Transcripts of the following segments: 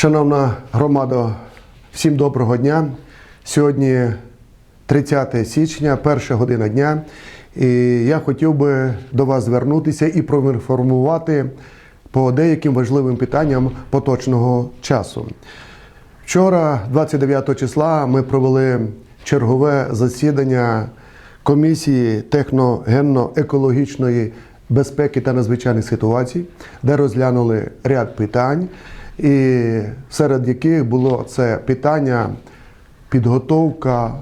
Шановна громада, всім доброго дня. Сьогодні 30 січня, перша година дня. І я хотів би до вас звернутися і проінформувати по деяким важливим питанням поточного часу. Вчора, 29 числа, ми провели чергове засідання комісії техногенно-екологічної безпеки та надзвичайних ситуацій, де розглянули ряд питань, і серед яких було це питання підготовка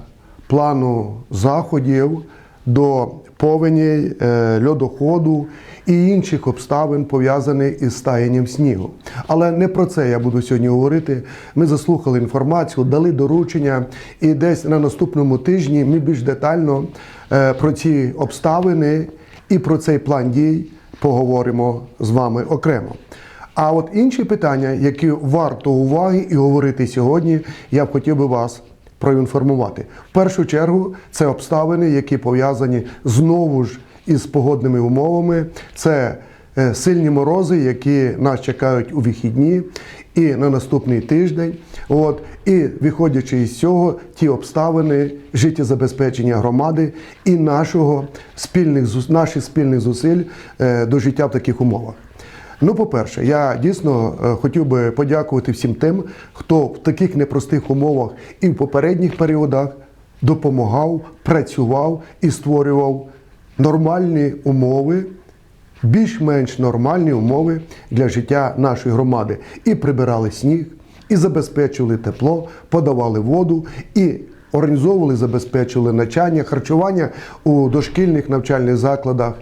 плану заходів до повені, е, льодоходу і інших обставин, пов'язаних із стаянням снігу. Але не про це я буду сьогодні говорити. Ми заслухали інформацію, дали доручення, і десь на наступному тижні ми більш детально е, про ці обставини і про цей план дій поговоримо з вами окремо. А от інші питання, які варто уваги і говорити сьогодні, я б хотів би вас проінформувати. В першу чергу це обставини, які пов'язані знову ж із погодними умовами. Це е, сильні морози, які нас чекають у вихідні і на наступний тиждень. От і виходячи із цього, ті обставини життєзабезпечення громади і нашого спільних наших спільних зусиль е, до життя в таких умовах. Ну, по-перше, я дійсно е, хотів би подякувати всім тим, хто в таких непростих умовах і в попередніх періодах допомагав, працював і створював нормальні умови, більш-менш нормальні умови для життя нашої громади. І прибирали сніг, і забезпечували тепло, подавали воду і. Організовували, забезпечували навчання, харчування у дошкільних навчальних закладах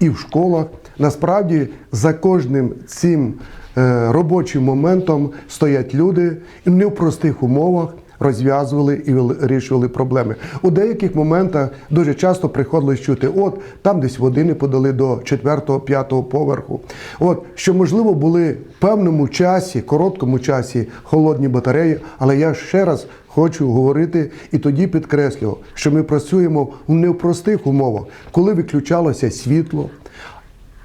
і в школах. Насправді за кожним цим е, робочим моментом стоять люди не в простих умовах розв'язували і вирішували проблеми. У деяких моментах дуже часто приходилось чути, от там десь води не подали до 4-5 поверху. От що можливо були в певному часі, короткому часі холодні батареї, але я ще раз хочу говорити і тоді підкреслював, що ми працюємо в непростих умовах, коли виключалося світло,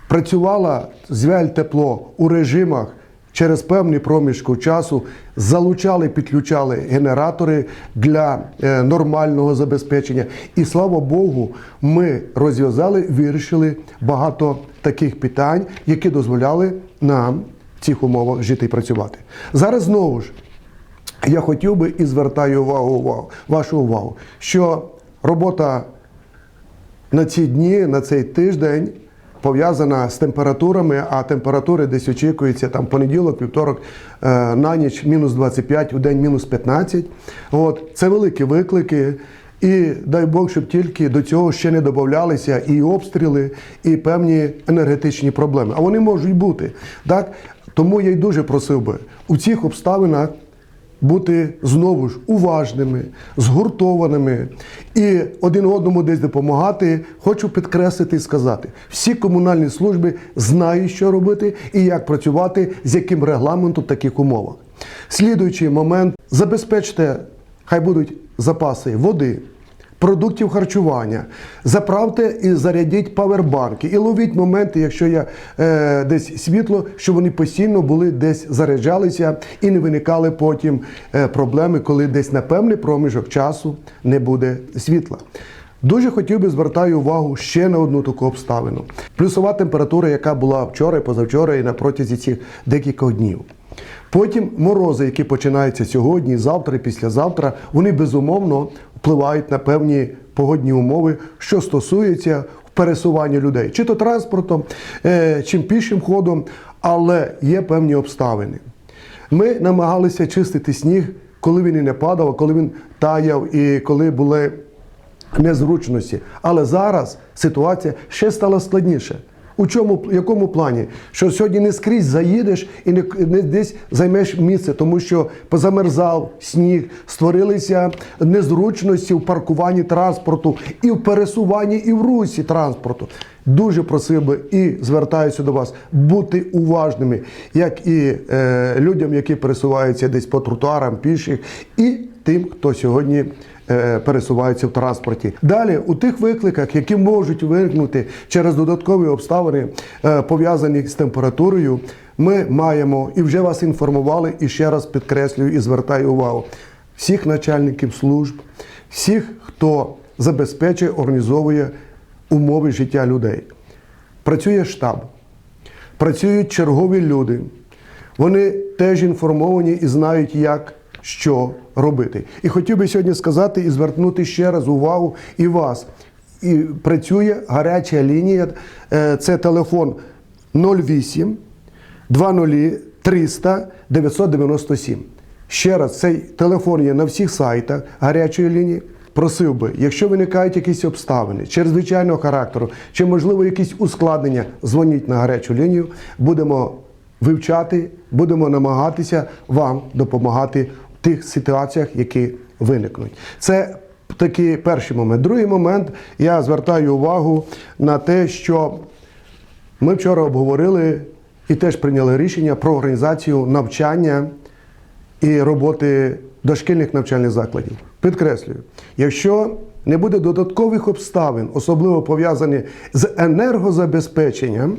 працювала звяль тепло у режимах. Через певний проміжку часу залучали, підключали генератори для е, нормального забезпечення. І слава Богу, ми розв'язали, вирішили багато таких питань, які дозволяли нам в цих умовах жити і працювати. Зараз знову ж я хотів би і звертаю увагу, увагу вашу увагу, що робота на ці дні, на цей тиждень пов'язана з температурами, а температури десь очікуються там понеділок, вівторок, е, на ніч мінус 25, у день мінус 15. От це великі виклики. І дай Бог, щоб тільки до цього ще не додавалися і обстріли, і певні енергетичні проблеми. А вони можуть бути. Так? Тому я й дуже просив би у цих обставинах бути знову ж уважними, згуртованими і один одному десь допомагати. Хочу підкреслити і сказати: всі комунальні служби знають, що робити і як працювати, з яким регламентом в таких умовах. Слідуючий момент забезпечте, хай будуть запаси води. Продуктів харчування, заправте і зарядіть павербанки, і ловіть моменти, якщо є е, десь світло, щоб вони постійно були десь заряджалися і не виникали потім е, проблеми, коли десь на певний проміжок часу не буде світла. Дуже хотів би звертаю увагу ще на одну таку обставину: плюсова температура, яка була вчора, і позавчора, і на протязі цих декількох днів. Потім морози, які починаються сьогодні, завтра післязавтра, вони безумовно впливають на певні погодні умови, що стосується пересування людей, чи то транспортом, е, чим пішим ходом, але є певні обставини. Ми намагалися чистити сніг, коли він і не падав, а коли він таяв і коли були незручності. Але зараз ситуація ще стала складніше. У чому якому плані? Що сьогодні не скрізь заїдеш і не, не десь займеш місце, тому що позамерзав сніг, створилися незручності в паркуванні транспорту, і в пересуванні, і в русі транспорту. Дуже просив би і звертаюся до вас бути уважними, як і е, людям, які пересуваються десь по тротуарам піших, і тим, хто сьогодні пересуваються в транспорті. Далі, у тих викликах, які можуть виникнути через додаткові обставини, е, пов'язані з температурою, ми маємо і вже вас інформували, і ще раз підкреслюю і звертаю увагу всіх начальників служб, всіх, хто забезпечує, організовує умови життя людей. Працює штаб, працюють чергові люди. Вони теж інформовані і знають, як що робити. І хотів би сьогодні сказати і звернути ще раз увагу і вас. І працює гаряча лінія. Е, Це телефон 08 20 300 997. Ще раз, цей телефон є на всіх сайтах гарячої лінії. Просив би, якщо виникають якісь обставини чрезвичайного характеру, чи можливо якісь ускладнення, дзвоніть на гарячу лінію. Будемо вивчати, будемо намагатися вам допомагати тих ситуаціях, які виникнуть. Це такий перший момент. Другий момент я звертаю увагу на те, що ми вчора обговорили і теж прийняли рішення про організацію навчання і роботи дошкільних навчальних закладів. Підкреслюю, якщо не буде додаткових обставин, особливо пов'язані з енергозабезпеченням,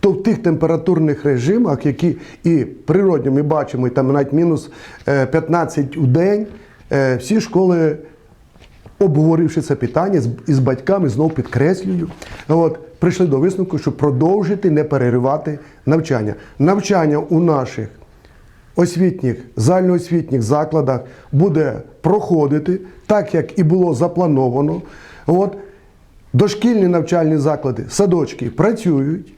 то в тих температурних режимах, які і природньо ми бачимо, і там навіть мінус е, 15 у день, е, всі школи обговоривши це питання із батьками, знову підкреслюю, от, прийшли до висновку, щоб продовжити не переривати навчання. Навчання у наших освітніх, загальноосвітніх закладах буде проходити так, як і було заплановано. От, дошкільні навчальні заклади, садочки працюють.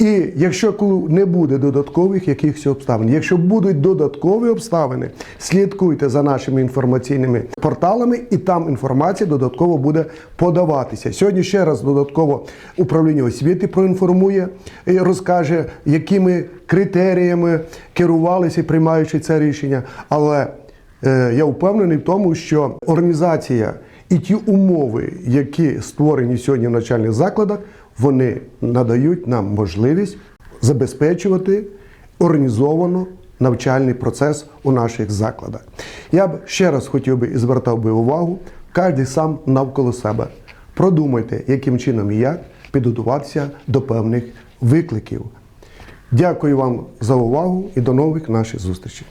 І якщо не буде додаткових якихось обставин, якщо будуть додаткові обставини, слідкуйте за нашими інформаційними порталами, і там інформація додатково буде подаватися. Сьогодні ще раз додатково управління освіти проінформує і розкаже, якими критеріями керувалися, приймаючи це рішення. Але е, я впевнений в тому, що організація і ті умови, які створені сьогодні в навчальних закладах, вони надають нам можливість забезпечувати організовано навчальний процес у наших закладах. Я б ще раз хотів би і звертав би увагу, кожен сам навколо себе. Продумайте, яким чином і як підготуватися до певних викликів. Дякую вам за увагу і до нових наших зустрічей.